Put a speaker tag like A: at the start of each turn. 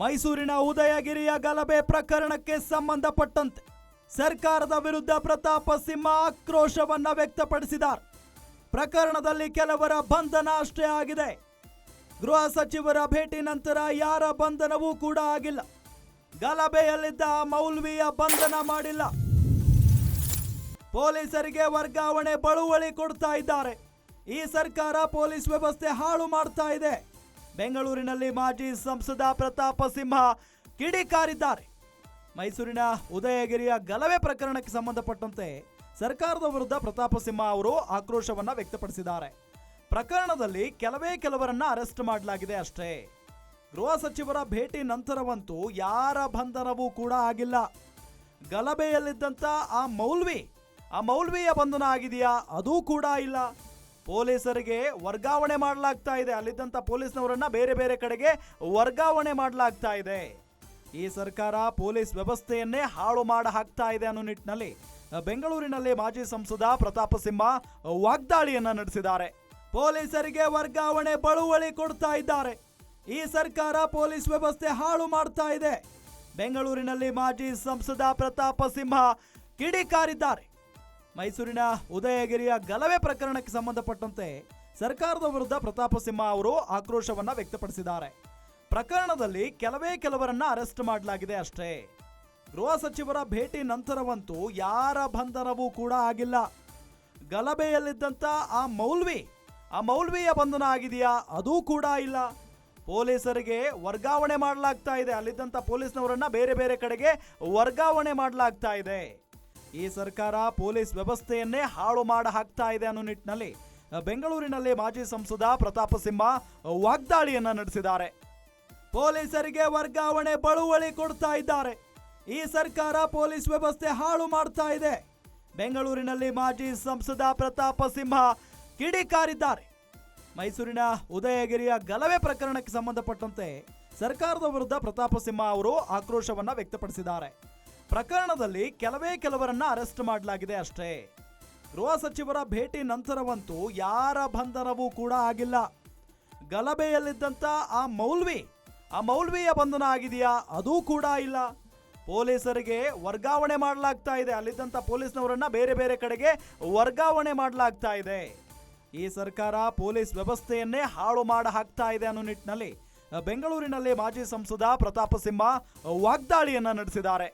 A: ಮೈಸೂರಿನ ಉದಯಗಿರಿಯ ಗಲಭೆ ಪ್ರಕರಣಕ್ಕೆ ಸಂಬಂಧಪಟ್ಟಂತೆ ಸರ್ಕಾರದ ವಿರುದ್ಧ ಪ್ರತಾಪ ಸಿಂಹ ಆಕ್ರೋಶವನ್ನ ವ್ಯಕ್ತಪಡಿಸಿದ್ದಾರೆ. ಪ್ರಕರಣದಲ್ಲಿ ಕೆಲವರ ಬಂಧನ ಅಷ್ಟೇ ಆಗಿದೆ. ಗೃಹ ಸಚಿವರ ಭೇಟಿ ನಂತರ ಯಾರ ಬಂಧನವೂ ಕೂಡ ಆಗಿಲ್ಲ. ಗಲಭೆಯಲ್ಲಿದ್ದ ಮೌಲ್ವಿಯ ಬಂಧನ ಮಾಡಿಲ್ಲ. ಪೊಲೀಸರಿಗೆ ವರ್ಗಾವಣೆ ಬಳುವಳಿ ಕೊಡ್ತಾ ಇದ್ದಾರೆ. ಈ ಸರ್ಕಾರ ಪೊಲೀಸ್ ವ್ಯವಸ್ಥೆ ಹಾಳು ಮಾಡ್ತಾ ಇದೆ. ಬೆಂಗಳೂರಿನಲ್ಲಿ ಮಾಜಿ ಸಂಸದ ಪ್ರತಾಪ ಸಿಂಹ ಕಿಡಿಕಾರಿದ್ದಾರೆ. ಮೈಸೂರಿನ ಉದಯಗಿರಿಯ ಗಲಭೆ ಪ್ರಕರಣಕ್ಕೆ ಸಂಬಂಧಪಟ್ಟಂತೆ ಸರ್ಕಾರದ ವಿರುದ್ಧ ಪ್ರತಾಪ ಸಿಂಹ ಅವರು ಆಕ್ರೋಶವನ್ನು ವ್ಯಕ್ತಪಡಿಸಿದ್ದಾರೆ. ಪ್ರಕರಣದಲ್ಲಿ ಕೆಲವೇ ಕೆಲವರನ್ನ ಅರೆಸ್ಟ್ ಮಾಡಲಾಗಿದೆ ಅಷ್ಟೇ. ಗೃಹ ಸಚಿವರ ಭೇಟಿ ನಂತರವಂತೂ ಯಾರ ಬಂಧನವೂ ಕೂಡ ಆಗಿಲ್ಲ. ಗಲಭೆಯಲ್ಲಿದ್ದಂಥ ಆ ಮೌಲ್ವಿ, ಆ ಮೌಲ್ವಿಯ ಬಂಧನ ಆಗಿದೆಯಾ? ಅದೂ ಕೂಡ ಇಲ್ಲ. ಪೊಲೀಸರಿಗೆ ವರ್ಗಾವಣೆ ಮಾಡಲಾಗ್ತಾ ಇದೆ. ಅಲ್ಲಿದ್ದಂಥ ಪೊಲೀಸ್ನವರನ್ನ ಬೇರೆ ಬೇರೆ ಕಡೆಗೆ ವರ್ಗಾವಣೆ ಮಾಡಲಾಗ್ತಾ ಇದೆ. ಈ ಸರ್ಕಾರ ಪೊಲೀಸ್ ವ್ಯವಸ್ಥೆಯನ್ನೇ ಹಾಳು ಮಾಡ ಹಾಕ್ತಾ ಇದೆ ಅನ್ನೋ ನಿಟ್ಟಿನಲ್ಲಿ, ಬೆಂಗಳೂರಿನಲ್ಲಿ ಮಾಜಿ ಸಂಸದ ಪ್ರತಾಪ ಸಿಂಹ ವಾಗ್ದಾಳಿಯನ್ನ ನಡೆಸಿದ್ದಾರೆ. ಪೊಲೀಸರಿಗೆ ವರ್ಗಾವಣೆ ಬಳುವಳಿ ಕೊಡ್ತಾ ಇದ್ದಾರೆ. ಈ ಸರ್ಕಾರ ಪೊಲೀಸ್ ವ್ಯವಸ್ಥೆ ಹಾಳು ಮಾಡ್ತಾ ಇದೆ. ಬೆಂಗಳೂರಿನಲ್ಲಿ ಮಾಜಿ ಸಂಸದ ಪ್ರತಾಪ ಸಿಂಹ ಕಿಡಿಕಾರಿದ್ದಾರೆ. ಮೈಸೂರಿನ ಉದಯಗಿರಿಯ ಗಲಭೆ ಪ್ರಕರಣಕ್ಕೆ ಸಂಬಂಧಪಟ್ಟಂತೆ ಸರ್ಕಾರದ ವಿರುದ್ಧ ಪ್ರತಾಪ ಸಿಂಹ ಅವರು ಆಕ್ರೋಶವನ್ನ ವ್ಯಕ್ತಪಡಿಸಿದ್ದಾರೆ. ಪ್ರಕರಣದಲ್ಲಿ ಕೆಲವೇ ಕೆಲವರನ್ನ ಅರೆಸ್ಟ್ ಮಾಡಲಾಗಿದೆ ಅಷ್ಟೇ. ಗೃಹ ಸಚಿವರ ಭೇಟಿ ನಂತರವಂತೂ ಯಾರ ಬಂಧನವೂ ಕೂಡ ಆಗಿಲ್ಲ. ಗಲಭೆಯಲ್ಲಿದ್ದಂಥ ಆ ಮೌಲ್ವಿ, ಆ ಮೌಲ್ವಿಯ ಬಂಧನ ಆಗಿದೆಯಾ? ಅದೂ ಕೂಡ ಇಲ್ಲ. ಪೊಲೀಸರಿಗೆ ವರ್ಗಾವಣೆ ಮಾಡಲಾಗ್ತಾ ಇದೆ. ಅಲ್ಲಿದ್ದಂಥ ಪೊಲೀಸ್ನವರನ್ನ ಬೇರೆ ಬೇರೆ ಕಡೆಗೆ ವರ್ಗಾವಣೆ ಮಾಡಲಾಗ್ತಾ ಇದೆ. ಈ ಸರ್ಕಾರ ಪೊಲೀಸ್ ವ್ಯವಸ್ಥೆಯನ್ನೇ ಹಾಳು ಮಾಡ ಹಾಕ್ತಾ ಇದೆ ಅನ್ನೋ ನಿಟ್ಟಿನಲ್ಲಿ ಬೆಂಗಳೂರಿನಲ್ಲಿ ಮಾಜಿ ಸಂಸದ ಪ್ರತಾಪ ಸಿಂಹ ವಾಗ್ದಾಳಿಯನ್ನ ನಡೆಸಿದ್ದಾರೆ. ಪೊಲೀಸರಿಗೆ ವರ್ಗಾವಣೆ ಬಳುವಳಿ ಕೊಡ್ತಾ ಇದ್ದಾರೆ. ಈ ಸರ್ಕಾರ ಪೊಲೀಸ್ ವ್ಯವಸ್ಥೆ ಹಾಳು ಮಾಡ್ತಾ ಇದೆ. ಬೆಂಗಳೂರಿನಲ್ಲಿ ಮಾಜಿ ಸಂಸದ ಪ್ರತಾಪ ಸಿಂಹ ಕಿಡಿಕಾರಿದ್ದಾರೆ. ಮೈಸೂರಿನ ಉದಯಗಿರಿಯ ಗಲಭೆ ಪ್ರಕರಣಕ್ಕೆ ಸಂಬಂಧಪಟ್ಟಂತೆ ಸರ್ಕಾರದ ವಿರುದ್ಧ ಪ್ರತಾಪ ಸಿಂಹ ಅವರು ಆಕ್ರೋಶವನ್ನ ವ್ಯಕ್ತಪಡಿಸಿದ್ದಾರೆ. ಪ್ರಕರಣದಲ್ಲಿ ಕೆಲವೇ ಕೆಲವರನ್ನ ಅರೆಸ್ಟ್ ಮಾಡಲಾಗಿದೆ ಅಷ್ಟೇ. ಗೃಹ ಸಚಿವರ ಭೇಟಿ ನಂತರವಂತೂ ಯಾರ ಬಂಧನವೂ ಕೂಡ ಆಗಿಲ್ಲ. ಗಲಭೆಯಲ್ಲಿದ್ದಂಥ ಆ ಮೌಲ್ವಿ, ಆ ಮೌಲ್ವಿಯ ಬಂಧನ ಆಗಿದೆಯಾ? ಅದೂ ಕೂಡ ಇಲ್ಲ. ಪೊಲೀಸರಿಗೆ ವರ್ಗಾವಣೆ ಮಾಡಲಾಗ್ತಾ ಇದೆ. ಅಲ್ಲಿದ್ದಂಥ ಪೊಲೀಸ್ನವರನ್ನ ಬೇರೆ ಬೇರೆ ಕಡೆಗೆ ವರ್ಗಾವಣೆ ಮಾಡಲಾಗ್ತಾ ಇದೆ. ಈ ಸರ್ಕಾರ ಪೊಲೀಸ್ ವ್ಯವಸ್ಥೆಯನ್ನೇ ಹಾಳು ಮಾಡ ಹಾಕ್ತಾ ಇದೆ ಅನ್ನೋ ನಿಟ್ಟಿನಲ್ಲಿ, ಬೆಂಗಳೂರಿನಲ್ಲಿ ಮಾಜಿ ಸಂಸದ ಪ್ರತಾಪ ಸಿಂಹ ವಾಗ್ದಾಳಿಯನ್ನ ನಡೆಸಿದ್ದಾರೆ.